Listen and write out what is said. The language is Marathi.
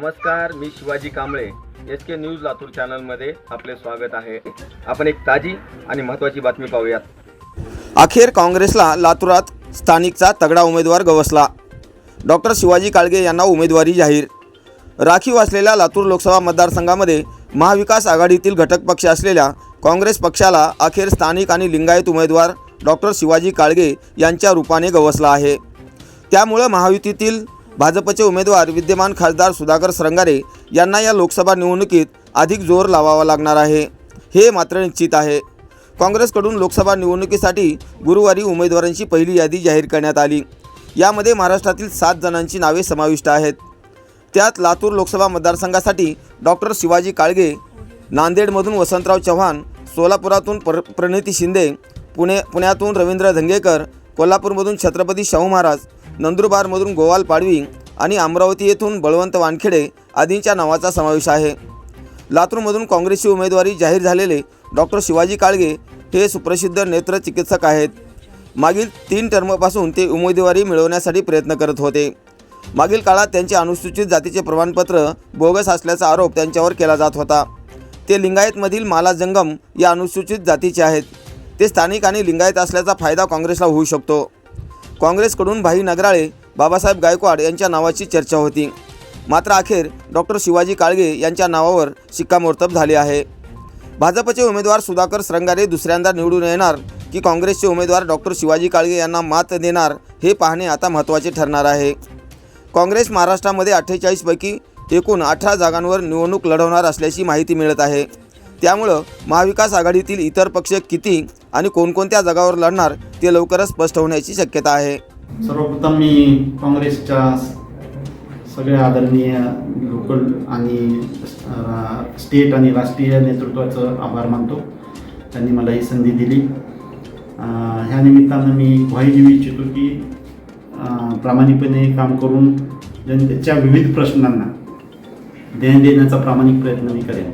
Shivaji Kamble. S K news Latur चॅनलमध्ये आपले स्वागत आहे. आपण एक ताजी आणि महत्त्वाची बातमी पाहूयात. अखेर काँग्रेसला लातूरात स्थानिकचा तगडा उमेदवार गवसला. डॉक्टर शिवाजी काळगे यांना उमेदवारी जाहीर. राखीव असलेल्या लातूर लोकसभा मतदारसंघामध्ये महाविकास आघाडीतील घटक पक्ष असलेल्या काँग्रेस पक्षाला अखेर स्थानिक आणि लिंगायत उमेदवार डॉक्टर शिवाजी काळगे यांच्या रूपाने गवसला आहे. त्यामुळं महायुतीतील भाजपचे उमेदवार विद्यमान खासदार सुधाकर सरंगारे यांना या लोकसभा निवडणुकीत अधिक जोर लावावा लागणार आहे. हे मात्र निश्चित आहे. काँग्रेसकडून लोकसभा निवडणुकीसाठी गुरुवारी उमेदवारांची पहिली यादी जाहीर करण्यात आली. यामध्ये महाराष्ट्रातील सात जणांची नावे समाविष्ट आहेत. त्यात लातूर लोकसभा मतदारसंघासाठी डॉक्टर शिवाजी काळगे नांदेडमधून वसंतराव चव्हाण सोलापुरातून प्र प्रणिती शिंदे पुणे पुण्यातून रवींद्र धंगेकर कोल्हापूरमधून छत्रपती शाहू महाराज नंदुरबारमधून गोवाल पाडवी आणि अमरावती येथून बळवंत वानखेडे आदींच्या नावाचा समावेश आहे. लातूरमधून काँग्रेसची उमेदवारी जाहीर झालेले डॉक्टर शिवाजी काळगे हे सुप्रसिद्ध नेत्र चिकित्सक आहेत. मागील तीन टर्मपासून ते उमेदवारी मिळवण्यासाठी प्रयत्न करत होते. मागील काळात त्यांचे अनुसूचित जातीचे प्रमाणपत्र बोगस असल्याचा आरोप त्यांच्यावर केला जात होता. ते लिंगायतमधील माला जंगम या अनुसूचित जातीचे आहेत. ते स्थानिक आणि लिंगायत असल्याचा फायदा काँग्रेसला होऊ शकतो. काँग्रेसकडून भाई नगराळे बाबासाहेब गायकवाड यांच्या नावाची चर्चा होती. मात्र अखेर डॉक्टर शिवाजी काळगे यांच्या नावावर शिक्कामोर्तब झाले आहे. भाजपचे उमेदवार सुधाकर श्रंगारे दुसऱ्यांदा निवडून येणार की काँग्रेसचे उमेदवार डॉक्टर शिवाजी काळगे यांना मात देणार हे पाहणे आता महत्त्वाचे ठरणार आहे. काँग्रेस महाराष्ट्रामध्ये अठ्ठेचाळीसपैकी एकूण अठरा जागांवर निवडणूक लढवणार असल्याची माहिती मिळत आहे. त्यामुळं महाविकास आघाडीतील इतर पक्ष किती आणि कोणकोणत्या जागावर लढणार ते लवकरच स्पष्ट होण्याची शक्यता आहे. सर्वप्रथम मी काँग्रेसच्या सगळ्या आदरणीय लोकल आणि स्टेट आणि राष्ट्रीय नेतृत्वाचं आभार मानतो. त्यांनी मला ही संधी दिली. ह्या निमित्तानं मी ग्वाही देऊ इच्छितो की प्रामाणिकपणे काम करून जनतेच्या विविध प्रश्नांना देण देण्याचा प्रामाणिक प्रयत्न मी करेन.